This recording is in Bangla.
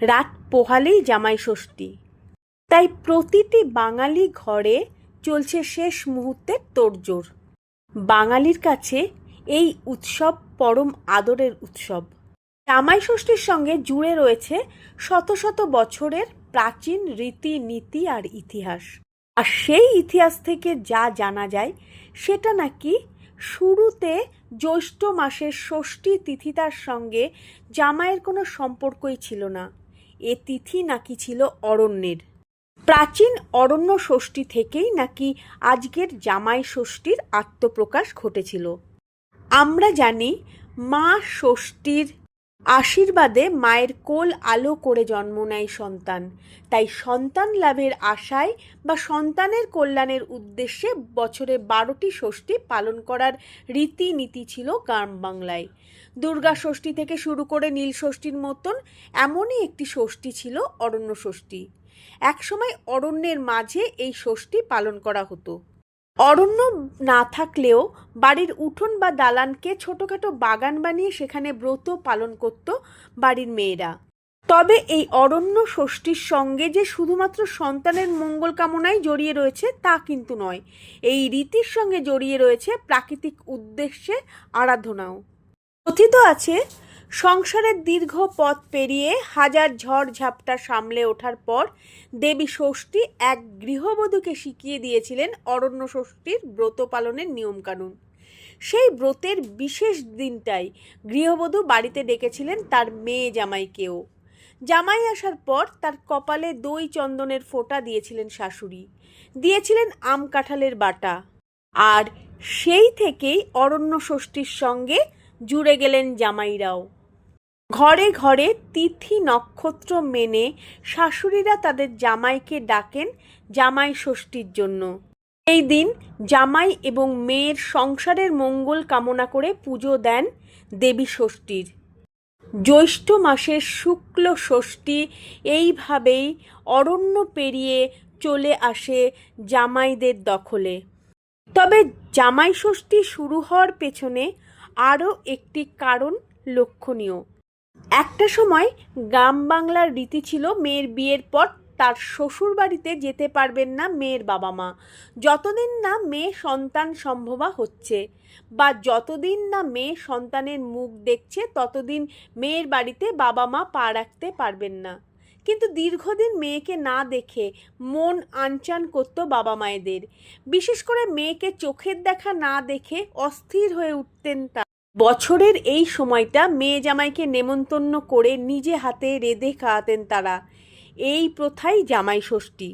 রাত পোহালেই জামাই ষষ্ঠী। তাই প্রতিটি বাঙালি ঘরে চলছে শেষ মুহূর্তের তোড়জোড়। বাঙালির কাছে এই উৎসব পরম আদরের উৎসব। জামাই ষষ্ঠীর সঙ্গে জুড়ে রয়েছে শত শত বছরের প্রাচীন রীতি নীতি আর ইতিহাস। আর সেই ইতিহাস থেকে যা জানা যায়, সেটা নাকি শুরুতে জ্যৈষ্ঠ মাসের ষষ্ঠী তিথিতার সঙ্গে জামাইয়ের কোনো সম্পর্কই ছিল না। এ তিথি নাকি ছিল অরণ্যের। প্রাচীন অরণ্য ষষ্ঠী থেকেই নাকি আজকের জামাই ষষ্ঠীর আত্মপ্রকাশ ঘটেছিল। আমরা জানি মা ষষ্ঠীর আশীর্বাদে মায়ের কোল আলো করে জন্ম নেয় সন্তান। তাই সন্তান লাভের আশায় বা সন্তানের কল্যাণের উদ্দেশ্যে বছরে বারোটি ষষ্ঠী পালন করার রীতিনীতি ছিল গ্রাম বাংলায়। দুর্গা ষষ্ঠী থেকে শুরু করে নীল ষষ্ঠীর মতন এমনই একটি ষষ্ঠী ছিল অরণ্য ষষ্ঠী। একসময় অরণ্যের মাঝে এই ষষ্ঠী পালন করা হতো। অরণ্য না থাকলেও বাড়ির উঠোন বা দালানকে ছোটোখাটো বাগান বানিয়ে সেখানে ব্রত পালন করত বাড়ির মেয়েরা। তবে এই অরণ্য ষষ্ঠীর সঙ্গে যে শুধুমাত্র সন্তানের মঙ্গল কামনাই জড়িয়ে রয়েছে তা কিন্তু নয়। এই রীতির সঙ্গে জড়িয়ে রয়েছে প্রাকৃতিক উদ্দেশ্যে আরাধনাও। কথিত আছে সংসারের দীর্ঘ পথ পেরিয়ে হাজার ঝড় ঝাপটা সামলে ওঠার পর দেবী ষষ্ঠী এক গৃহবধূকে শিখিয়ে দিয়েছিলেন অরণ্য ষষ্ঠীর ব্রত পালনের নিয়মকানুন। সেই ব্রতের বিশেষ দিনটাই গৃহবধূ বাড়িতে ডেকেছিলেন তার মেয়ে জামাইকেও। জামাই আসার পর তার কপালে দই চন্দনের ফোঁটা দিয়েছিলেন শাশুড়ি। দিয়েছিলেন আম কাঁঠালের বাটা। আর সেই থেকেই অরণ্য ষষ্ঠীর সঙ্গে জুড়ে গেলেন জামাইরাও। ঘরে ঘরে তিথি নক্ষত্র মেনে শাশুড়িরা তাদের জামাইকে ডাকেন জামাই ষষ্ঠীর জন্য। এই দিন জামাই এবং মেয়ের সংসারের মঙ্গল কামনা করে পুজো দেন দেবী ষষ্ঠীর। জ্যৈষ্ঠ মাসের শুক্ল ষষ্ঠী এইভাবেই অরণ্য পেরিয়ে চলে আসে জামাইদের দখলে। তবে জামাই ষষ্ঠী শুরু হওয়ার পেছনে আরও একটি কারণ লক্ষণীয়। একটা সময় গ্রাম বাংলার রীতি ছিল, মেয়ের বিয়ের পর তার শ্বশুর বাড়িতে যেতে পারবেন না মেয়ের বাবা মা যতদিন না মেয়ে সন্তান সম্ভবা হচ্ছে বা যতদিন না মেয়ে সন্তানের মুখ দেখছে, ততদিন মেয়ের বাড়িতে বাবা মা পা রাখতে পারবেন না। কিন্তু দীর্ঘদিন মেয়েকে না দেখে মন আনচান করত বাবা মায়েদের বিশেষ করে মেয়েকে চোখের দেখা না দেখে অস্থির হয়ে উঠতেন তা বছরের এই সময়টা মেয়ে জামাইকে নেমন্তন্ন করে নিজে হাতে রেঁধে খাওয়াতেন তারা। এই প্রথাই জামাই ষষ্ঠী।